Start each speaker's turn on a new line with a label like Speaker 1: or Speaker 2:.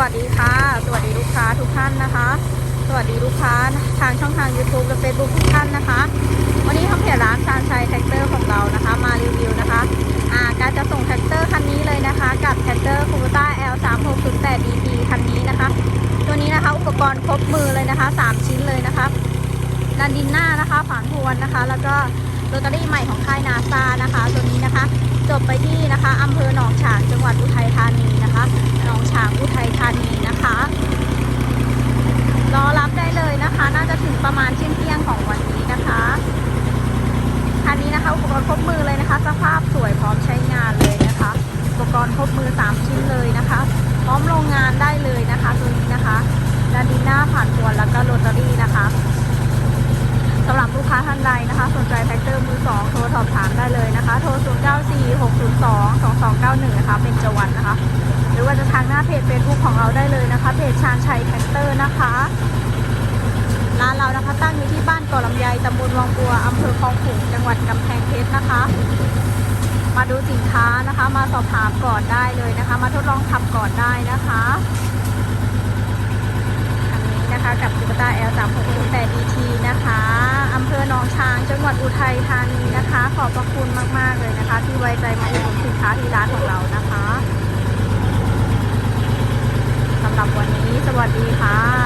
Speaker 1: วัสดีค่ะ สวัสดีลูกค้าทุกท่านนะคะ สวัสดีลูกค้าทางช่องทาง YouTube และ Facebook ทุกท่านนะคะ วันนี้ทางเพจร้านชานชัยแท็กเตอร์ของเรานะคะ มารีวิวนะคะอ่าการจะส่งแท็กเตอร์คันนี้เลยนะคะ กับแท็กเตอร์คูเบต้า L 3 6 0 8 DT คันนี้นะคะ ตัวนี้นะคะอุปกรณ์ครบมือเลยนะคะ 3 ชิ้นเลยนะคะดันดินหน้านะคะฝานทวนนะคะ แล้วก็โรตารี่ใหม่ของค่ายนาซานะคะ ตัวนี้นะคะ จบไปที่นะคะอำเภอหนองฉางจังหวัดอุทัยธานีนะคะหนองฉางอุทัยธานีนะคะ รอรับได้เลยนะคะ น่าจะถึงประมาณเที่ยงเที่ยงๆของวันนี้นะคะคั นะคะอุปกรณ์ครบมือเลยนะคะ สภาพสวยพร้อมใช้งานเลยนะคะ อุปกรณ์ครบมือ 3 ชิ้นเลยนะคะ พร้อมโรงงานได้เลยนะคะตัวนี้นะคะดาดิน่าผ่านทวนแล้วก็โรตารี่นะคะสำหรับลูกค้าท่านใดนะคะ สนใจแท็กเตอร์มือ 2 โทรสอบถามได้เลยนะคะ โทร 0 9 4 6 0 2 2 2 9 1 นะคะ เป็นจวันนะคะ หรือว่าจะทางหน้าเพจ Facebook ของเราได้เลยนะคะ เพจชาญชัยแท็กเตอร์นะคะ ร้านเรานะคะ ตั้งอยู่ที่บ้านเกาะลำไยตำบลวังบัวอำเภอคลองขลุงจังหวัดกำแพงเพชรนะคะ มาดูสินค้านะคะ มาสอบถามก่อนได้เลยนะคะ มาทดลองขับก่อนได้นะคะอันนี้นะคะกับตุ๊กตา L 3 6 0 8 DT นะคะอำเภอหนองช้างจังหวัดอุทัยธานีนะคะ ขอบพระคุณมากๆเลยนะคะ ที่ไว้ใจมาอุดหนุนสินค้าที่ร้านของเรานะคะสำหรับวันนี้สวัสดีค่ะ